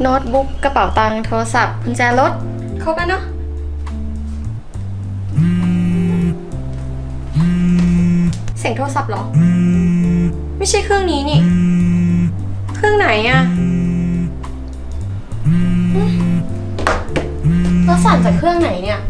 โน้ตบุ๊กกระเป๋าตังค์โทรศัพท์กุญแจรถครบแล้วเนาะเสียงโทรศัพท์เหรอ ไม่ใช่เครื่องนี้นี่ เครื่องไหนอะแล้วสั่นจากเครื่องไหนเนี่ย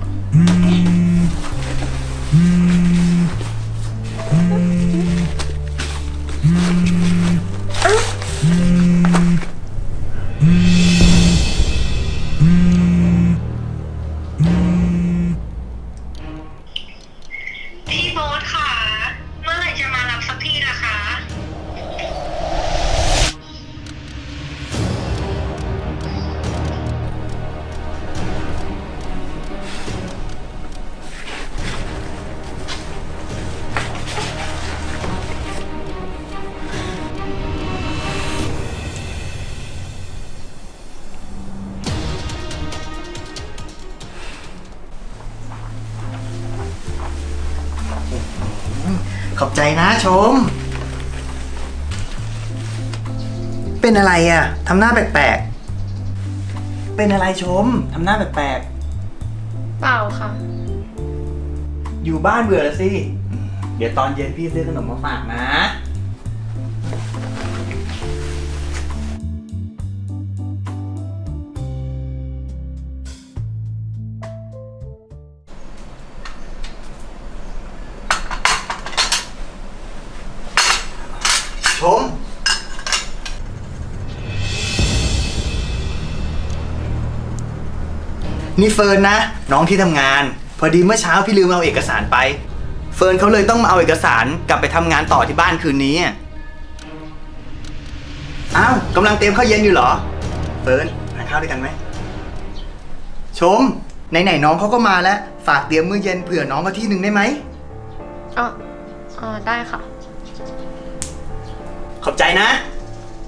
ขอบใจนะชม เป็นอะไรอะทำหน้าแปลกๆ เป็นอะไรชมทำหน้าแปลกเปล่าค่ะ ๆ อยู่บ้านเบื่อแล้วสิ เดี๋ยวตอนเย็นพี่ซื้อขนมมาฝากนะ นี่เฟิร์นนะ น้องที่ทำงาน พอดีเมื่อเช้าพี่ลืมเอาเอกสารไป เฟิร์นเขาเลยต้องมาเอาเอกสารกลับไปทำงานต่อที่บ้านคืนนี้อะอ้าวกำลังเตรียมข้าวเย็นอยู่เหรอ เฟิร์นทานข้าวด้วยกันไหม ชม ไหนๆน้องเขาก็มาแล้ว ฝากเตรียมมื้อเย็นเผื่อน้องเขาที่หนึ่งได้ไหม อ๋ออ๋อได้ค่ะ ขอบใจนะ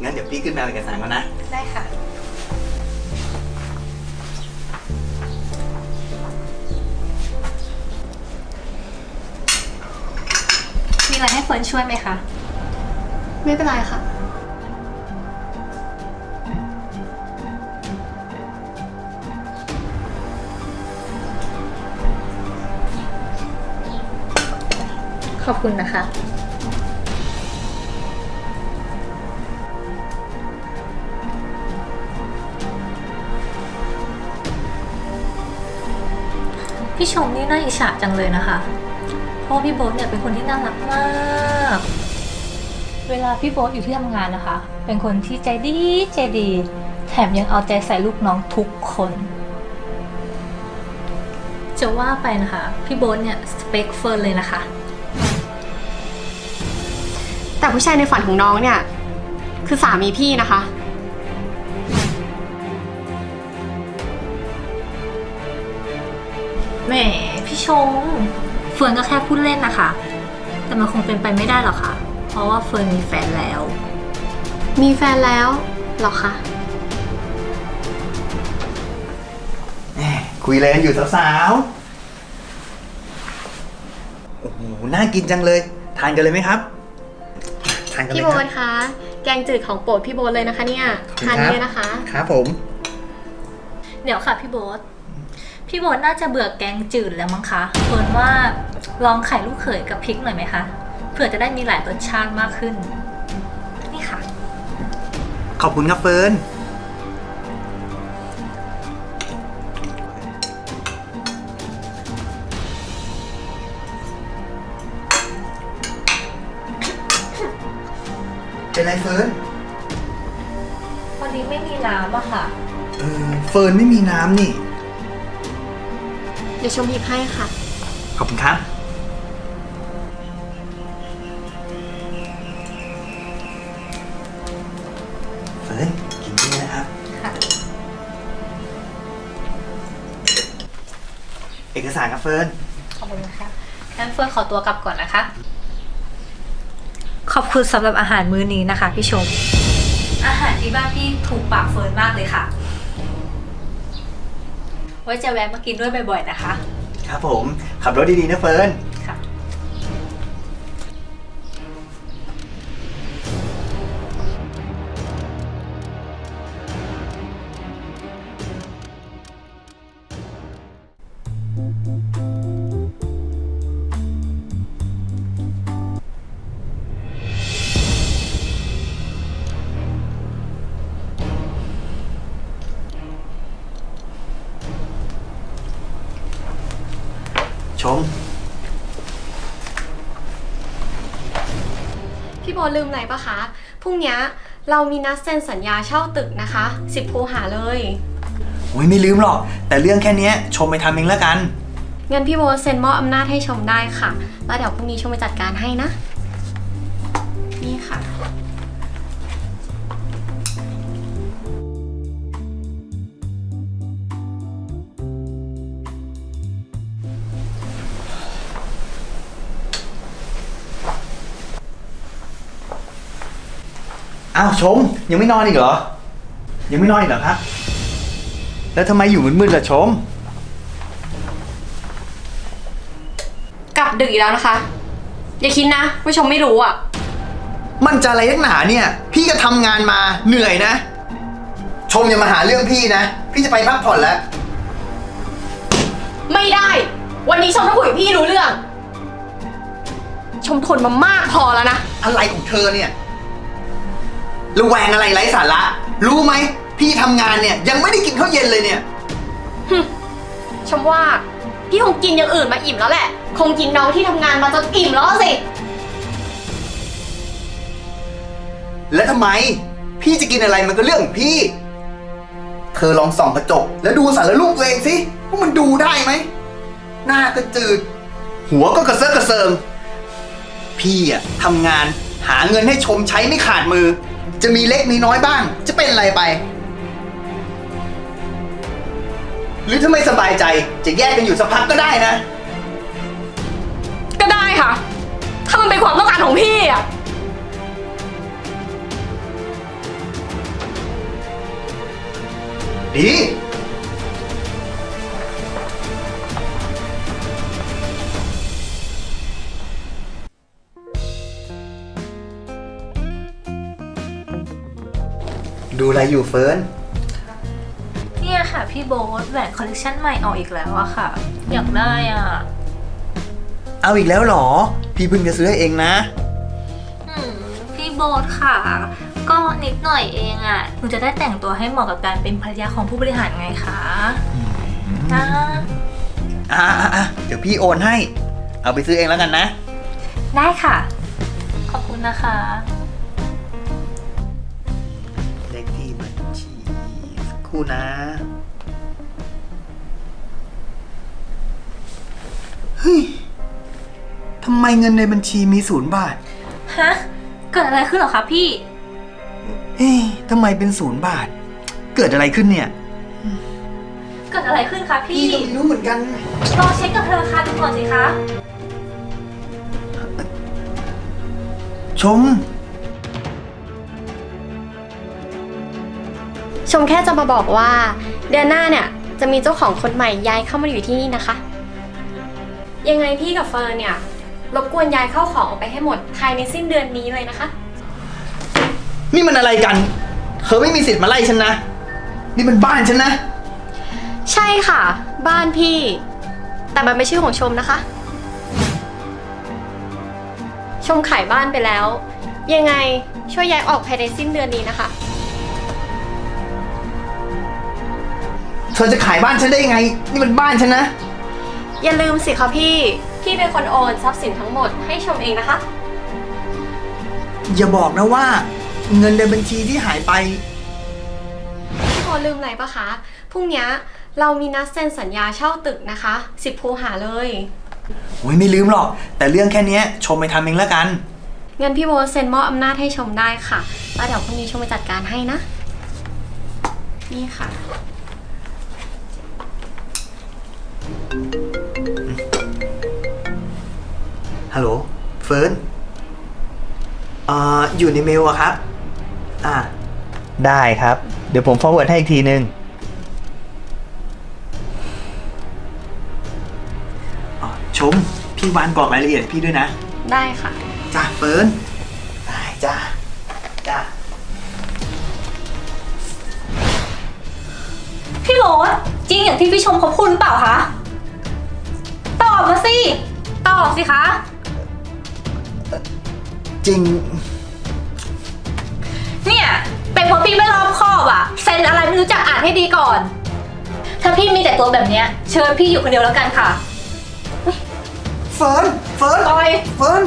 งั้นเดี๋ยวพี่ขึ้นมาเอาเอกสารก่อนนะ ได้ค่ะ มีอะไรให้เฟิร์นช่วยไหมคะ ไม่เป็นไรค่ะ ขอบคุณนะคะ พี่ชมนี่น่าอิจฉาจังเลยนะคะ เพราะว่าพี่โบ๊ทเนี่ยเป็นคนที่น่ารักมาก เวลาพี่โบ๊ทอยู่ที่ทำงานนะคะ เป็นคนที่ใจดีใจดี แถมยังเอาใจใส่ลูกน้องทุกคนจะว่าไปนะคะ พี่โบ๊ทเนี่ยสเปคเฟิร์นเลยนะคะ แต่ผู้ชายในฝันของน้องเนี่ย คือสามีพี่นะคะ แหมพี่ชม เฟิร์นก็แค่พูดเล่นนะคะ แต่มันคงเป็นไปไม่ได้หรอกค่ะ เพราะว่าเฟิร์นมีแฟนแล้ว มีแฟนแล้วเหรอคะแหม่คุยอะไรกันอยู่สาวๆ โอ้โห น่ากินจังเลย ทานกันเลยไหมครับ ทานกันเลยพี่คโบ๊รัทคะ แกงจืดของโปรดพี่โบ๊ทเลยนะคะเนี่ย ทานเลยนะคะ ครับผม เดี๋ยวค่ะพี่โบ๊ท พี่โบ๊ทน่าจะเบื่อแกงจืดแล้วมั้งคะเฟิร์นว่าลองไข่ลูกเขยกับพริกหน่อยไหมคะเผื่อจะได้มีหลายรสชาติมากขึ้น นี่ค่ะ ขอบคุณครับเฟิร์นเป็นไรเฟิร์นพอดีไม่มีน้ำอะค่ะ เออเฟิร์นไม่มีน้ำนี่เดี๋ยวชมหยิบให้ค่ะ ขอบคุณครับ เฟิร์นกินด้วยนะครับ ค่ะ เอกสารครับเฟิร์น ขอบคุณนะคะงั้นเฟิร์นขอตัวกลับก่อนนะคะ ขอบคุณสำหรับอาหารมื้อนี้นะคะ พี่ชม อาหารที่บ้านพี่ถูกปากเฟิร์นมากเลยค่ะ ไว้จะแวะมากินด้วยบ่อยๆนะคะ ครับผม ขับรถดีๆนะเฟิร์น โบลืมอะไรปะคะ พรุ่งเนี้ยเรามีนัดเซ็นสัญญาเช่าตึกนะคะสิบคูหาเลย โอ้ยไม่ลืมหรอก แต่เรื่องแค่เนี้ยชมไปทำเองแล้วกัน งั้นพี่โบเซ็นมอบอำนาจให้ชมได้ค่ะ แล้วเดี๋ยวพรุ่งนี้ชมไปจัดการให้นะ นี่ค่ะ อ้าวชม ยังไม่นอนอีกเหรอ ยังไม่นอนอีกเหรอครับ แล้วทำไมอยู่มืดๆล่ะชม กลับดึกอีกแล้วนะคะ อย่าคิดนะว่าชมไม่รู้อะ มันจะอะไรนักหนาเนี่ย พี่ก็ทำงานมาเหนื่อยนะ ชมอย่ามาหาเรื่องพี่นะ พี่จะไปพักผ่อนแล้ว ไม่ได้ วันนี้ชมต้องคุยกับพี่รู้เรื่อง ชมทนมามากพอแล้วนะ อะไรของเธอเนี่ย ระแวงอะไรไร้สาระ รู้ไหม พี่ทำงานเนี่ยยังไม่ได้กินข้าวเย็นเลยเนี่ยชมว่า พี่คงกินอย่างอื่นมาอิ่มแล้วแหละ คงกินน้องที่ทำงานมาจนอิ่มแล้วสิ แล้วทำไม พี่จะกินอะไรมันก็เรื่องของพี่ เธอลองส่องกระจก แล้วดูสารรูปตัวเองสิว่ามันดูได้ไหม หน้าก็จืด หัวก็กระเซาะกระเซิง พี่อะทำงานหาเงินให้ชมใช้ไม่ขาดมือ จะมีเล็กมีน้อยบ้าง จะเป็นอะไรไป หรือถ้าไม่สบายใจจะแยกกันอยู่สักพักก็ได้นะ ก็ได้ค่ะ ถ้ามันเป็นความต้องการของพี่อะดี ดูอะไรอยู่เฟิร์น เนี่ยค่ะพี่โบ๊ทแหวนคอลเลคชันใหม่ออกอีกแล้วอะค่ะ อยากได้อะเอาอีกแล้วเหรอ พี่เพิ่งจะซื้อให้เองนะ อืมพี่โบ๊ทค่ะ ก็นิดหน่อยเองอะหนูจะได้แต่งตัวให้เหมาะกับการเป็นภรรยาของผู้บริหารไงคะนะอะอะอะเดี๋ยวพี่โอนให้ เอาไปซื้อเองแล้วกันนะ ได้ค่ะ ขอบคุณนะคะ รู่นะ เฮ้ย ทำไมเงินในบัญชีมีศูนย์บาท ฮะ เกิดอะไรขึ้นเหรอคะพี่เอ๊ะทำไมเป็นศูนย์บาท เกิดอะไรขึ้นเนี่ย เกิดอะไรขึ้นคะพี่พี่ก็ไม่รู้เหมือนกัน ลองเช็คกับธนาคารดูก่อนสิคะ ชม มแค่จะมาบอกว่า เดือนหน้าเนี่ยจะมีเจ้าของคนใหม่ย้ายเข้ามาอยู่ที่นี่นะคะ ยังไงพี่กับเฟิร์นเนี่ยรบกวนย้ายเข้าของออกไปให้หมดภายในสิ้นเดือนนี้เลยนะคะ นี่มันอะไรกัน เธอไม่มีสิทธิ์มาไล่ฉันนะ นี่มันบ้านฉันนะ ใช่ค่ะ บ้านพี่ แต่มันไม่ชื่อของชมนะคะ ชมขายบ้านไปแล้ว ยังไงช่วยย้ายออกภายในสิ้นเดือนนี้นะคะ เธอจะขายบ้านฉันได้ยังไง นี่มันบ้านฉันนะ อย่าลืมสิคะพี่ พี่เป็นคนโอนทรัพย์สินทั้งหมดให้ชมเองนะคะ อย่าบอกนะว่า เงินในบัญชีที่หายไป พี่พอลืมอะไรปะคะ พรุ่งเนี้ยเรามีนัดเซ็นสัญญาเช่าตึกนะคะ สิบคูหาเลย โอ้ยไม่ลืมหรอก แต่เรื่องแค่เนี้ยชมไปทำเองแล้วกัน เงินพี่โบทเซ็นมอบอำนาจให้ชมได้ค่ะ แล้วเดี๋ยวพรุ่งนี้ชมไปจัดการให้นะ นี่ค่ะ ฮัลโหลเฟิร์นอ่าอยู่ในเมลอะครับ อ่า ได้ครับ เดี๋ยวผม forward ให้อีกทีนึงอ๋อชม พี่วานกรอกรายละเอียดให้พี่ด้วยนะ ได้ค่ะ จ้าเฟิร์นได้จ้าจ้าพี่โบ๊ทจริงอย่างที่พี่ชมเขาพูดหรือเปล่าคะต อบมาสิ ตอบสิคะ จริง เนี่ย เป็นเพราะพี่ไม่รอบคอบอะเซ็นอะไรไม่รู้จักอ่านให้ดีก่อน ถ้าพี่มีแต่ตัวแบบเนี้ย เชิญพี่อยู่คนเดียวแล้วกันค่ะเฟิร์น เฟิร์น ปอย เฟิร์น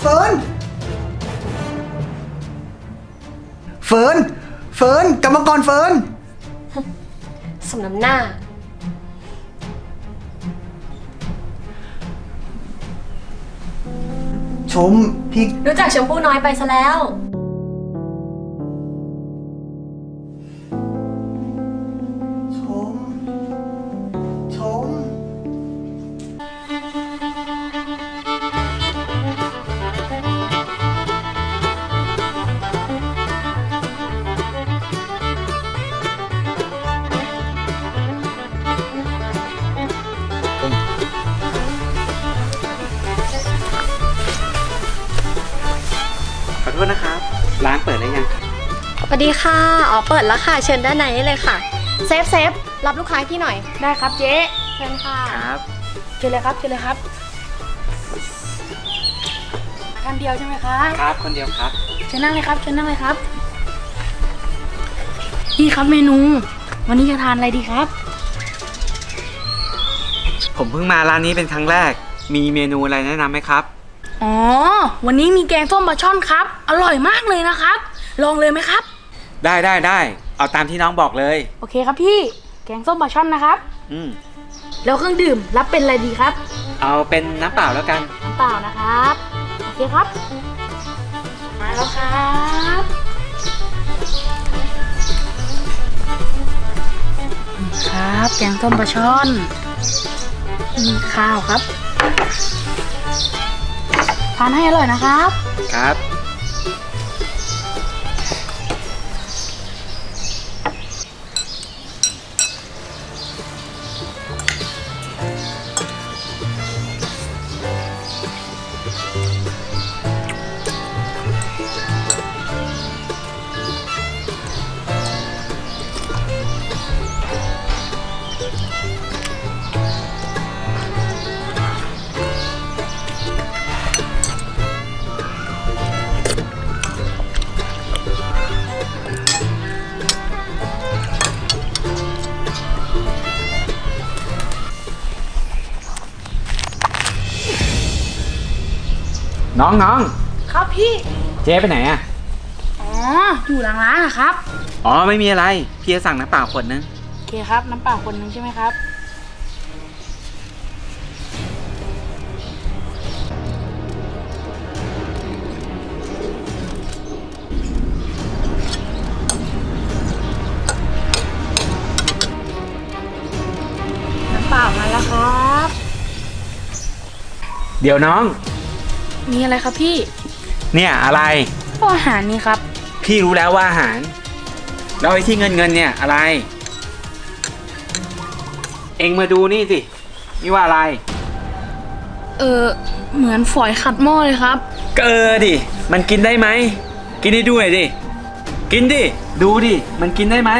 เฟิร์นฟิร์น เฟิร์นกรรมกรเฟิร์น สมน้ำหน้า ชมพี่รู้จักชมพู่น้อยไปซะแล้ว ษนะครับ ร้านเปิดแล้วยังครับสวัสดีค่ะ อ๋อ เปิดแล้วค่ะ เชิญด้านในได้เลยค่ะ เซฟเซฟรับลูกค้าให้พี่หน่อย ได้ครับเจ๊เชิญค่ะ ครับ เชิญเลยครับเชิญเลยครับท่านเดียวใช่ไหมครับ ครับคนเดียวครับ เชิญนั่งเลยครับเชิญนั่งเลยครับ นี่ครับเมนู วันนี้จะทานอะไรดีครับ ผมเพิ่งมาร้านนี้เป็นครั้งแรก มีเมนูอะไรแนะนำไหมครับ อ๋อ วันนี้มีแกงส้มปลาช่อนครับ อร่อยมากเลยนะครับ ลองเลยไหมครับ ได้ได้ได้ เอาตามที่น้องบอกเลย โอเคครับพี่ แกงส้มปลาช่อนนะครับ อืม แล้วเครื่องดื่มรับเป็นอะไรดีครับเอาเป็นน้ำเปล่าแล้วกัน น้ำเปล่านะครับ โอเคครับ มาแล้วครับนี่ครับ แกงส้มปลาช่อนมีข้าวครับ ทานให้อร่อยนะครับ ครับ องน้อง ครับพี่ เจ๊ไปไหนอะอ๋อ อยู่หลังร้านนะครับ อ๋อไม่มีอะไร พี่จะสั่งน้ำเปล่าขวดนึงโอเคครับ น้ำเปล่าคนหนึงใช่ไหมครับ น้ำเปล่ามาแล้วครับ เดี๋ยวน้อง มีอะไรครับพี่เนี่ยอะไรก็อาหารนี่ครับ พี่รู้แล้วว่าอาหารแล้วไอ้ที่เงินเงินเนี่ยอะไร เอ็งมาดูนี่สินี่ว่าอะไร เออเหมือนฝอยขัดหม้อเลยครับ ก็เออดิ มันกินได้ไหม กินให้ดูหน่อยดิ กินดิ ดูดิ มันกินได้ไหม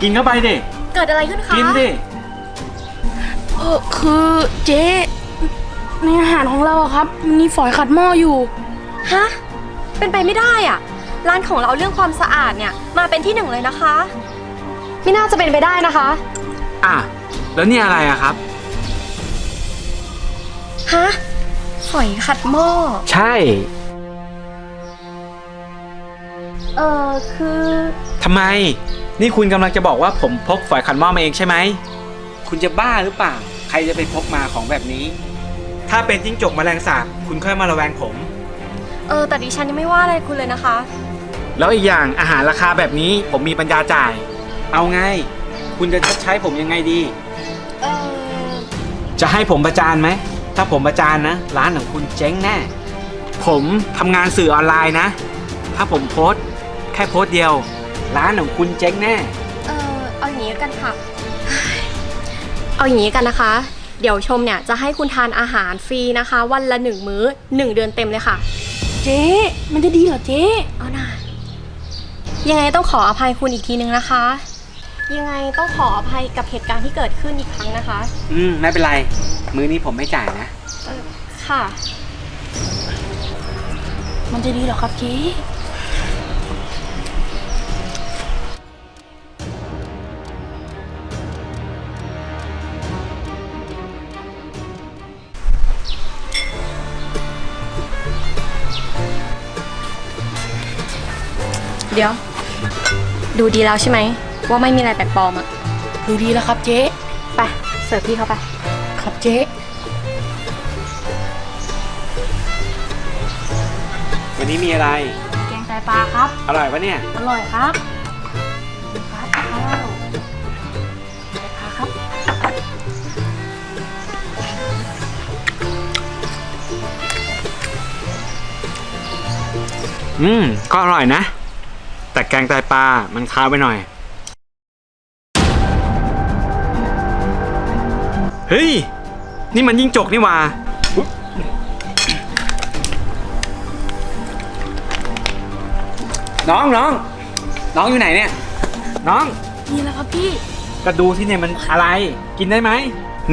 กินเข้าไปดิ เกิดอะไรขึ้นคะกินดิ เออคือเจ๊ ในอาหารของเราอะครับมีฝอยขัดหม้ออยู่ ฮะ เป็นไปไม่ได้อะ ร้านของเราเรื่องความสะอาดเนี่ย มาเป็นที่หนึ่งเลยนะคะ ไม่น่าจะเป็นไปได้นะคะ อะ แล้วนี่อะไรอะครับ ฮะ ฝอยขัดหม้อ ใช่ เออคือ ทำไม นี่คุณกำลังจะบอกว่าผมพกฝอยขันหม้อมาเองใช่ไหม คุณจะบ้าหรือเปล่า ใครจะไปพกมาของแบบนี้ ถ้าเป็นจิ้งจกแมลงสาบคุณค่อยมาระแวงผม เออแต่ดิฉันยังไม่ว่าอะไรคุณเลยนะคะ แล้วอีกอย่างอาหารราคาแบบนี้ผมมีปัญญาจ่าย เอาไง คุณจะชดใช้ผมยังไงดี เออจะให้ผมประจานไหม ถ้าผมประจานนะ ร้านของคุณเจ๊งแน่ ผมทำงานสื่อออนไลน์นะ ถ้าผมโพสต์ แค่โพสต์เดียว ร้านของคุณเจ๊งแน่ เออเอาอย่างนี้กันค่ะ เอาอย่างนี้กันนะคะ เดี๋ยวชมเนี่ยจะให้คุณทานอาหารฟรีนะคะ วันละหนึ่งมื้อหนึ่งเดือนเต็มเลยค่ะ เจ๊ มันจะดีเหรอเจ๊ เอาหน่ายังไงต้องขออภัยคุณอีกทีนึงนะคะ ยังไงต้องขออภัยกับเหตุการณ์ที่เกิดขึ้นอีกครั้งนะคะ อืม ไม่เป็นไร มือนี้ผมไม่จ่ายนะ เออค่ะ มันจะดีเหรอครับเจ๊ เดี๋ยว ดูดีแล้วใช่ไหม ว่าไม่มีอะไรแปลกปลอมอะดูดีแล้วครับเจ๊ไปเสิร์ฟพี่เข้าไป ครับเจ๊วันนี้มีอะไร แกงไตปลาครับ อร่อยปะเนี่ย อร่อยครับครับข้าวไตปลาครับอืม ก็อร่อยนะ แต่แกงไตปลา มันคาวไปหน่อย เฮ้ย นี่มันยิ่งจกนี่หว่าอุ๊ยน้องน้องน้องอยู่ไหนเนี่ย น้อง นี่แหละครับพี่ก็ดูที่เนี่ยมันอะไร กินได้ไหม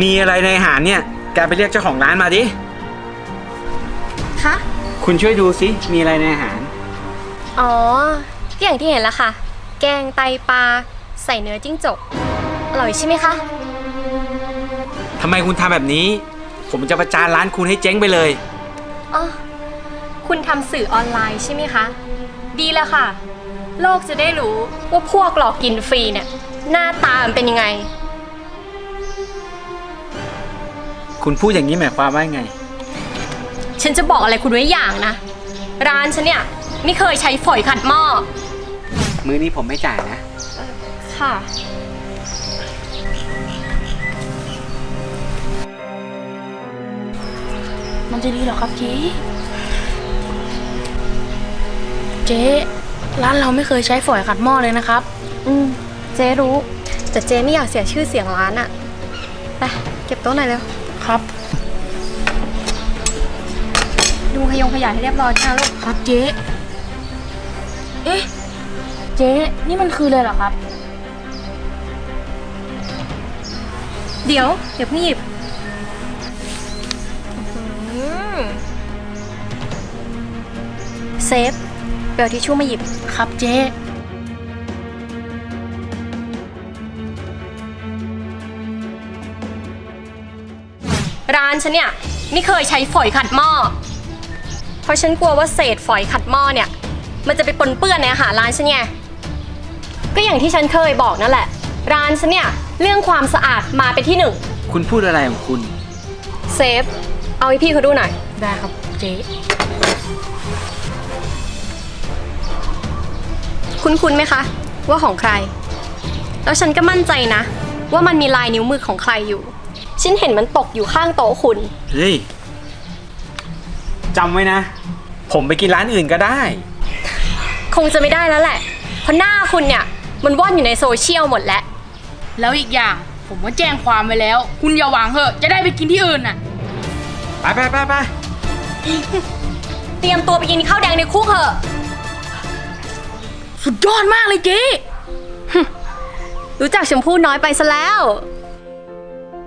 มีอะไรในอาหารเนี่ย แกไปเรียกเจ้าของร้านมาดิ คะคุณช่วยดูสิ มีอะไรในอาหาร อ๋อ ก็อย่างที่เห็นแล้วค่ะ แกงไตปลาใส่เนื้อจิ้งจก อร่อยใช่ไหมคะ ทำไมคุณทำแบบนี้ ผมจะประจานร้านคุณให้เจ๊งไปเลย อ๋อ คุณทำสื่อออนไลน์ใช่ไหมคะ ดีแล้วค่ะ โลกจะได้รู้ว่าพวกหลอกกินฟรีเนี่ย หน้าตามันเป็นยังไง คุณพูดอย่างนี้หมายความว่าไง ฉันจะบอกอะไรคุณไว้อย่างนะ ร้านฉันเนี่ย ไม่เคยใช้ฝอยขัดหม้อ มื้อนี้ผมไม่จ่ายนะ ค่ะ มันจะดีเหรอครับเจ๊เจ๊ร้านเราไม่เคยใช้ฝอยขัดหม้อเลยนะครับ อืม เจ๊รู้ แต่เจ๊ไม่อยากเสียชื่อเสียงร้านอะไปเก็บโต๊ะหน่อยเร็ว ครับ ดูขยงขยะให้เรียบร้อยนะลูก ครับเจ๊ เอ๊ะ เจ๊นี่มันคืออะไรเหรอครับ เดี๋ยว เดี๋ยวเพิ่งหยิบเซฟเบลทิชชู่มาหยิบ ครับเจ๊ร้านฉันเนี่ยไม่เคยใช้ฝอยขัดหม้อ เพราะฉันกลัวว่าเศษฝอยขัดหม้อเนี่ย มันจะไปปนเปื้อนในอาหารร้านฉันไง ก็อย่างที่ฉันเคยบอกนั่นแหละ ร้านฉันเนี่ยเรื่องความสะอาดมาเป็นที่หนึ่งคุณพูดอะไรของคุณ เซฟ เอาให้พี่เขาดูหน่อย ได้ครับเจ๊คุ้นๆไหมคะ ว่าของใคร แล้วฉันก็มั่นใจนะ ว่ามันมีลายนิ้วมือของใครอยู่ ฉันเห็นมันตกอยู่ข้างโต๊ะคุณ เฮ้ยจำไว้นะ ผมไปกินร้านอื่นก็ได้ คงจะไม่ได้แล้วแหละ เพราะหน้าคุณเนี่ย มันว่อนอยู่ในโซเชียลหมดแล้ว แล้วอีกอย่างผมก็แจ้งความไปแล้ว คุณอย่าหวังเหอะจะได้ไปกินที่อื่นน่ะ ไปไปไปไปเตรียมตัวไปกินข้าวแดงในคุกเถอะ สุดยอดมากเลยเจ๊ รู้จักชมพู่น้อยไปซะแล้ว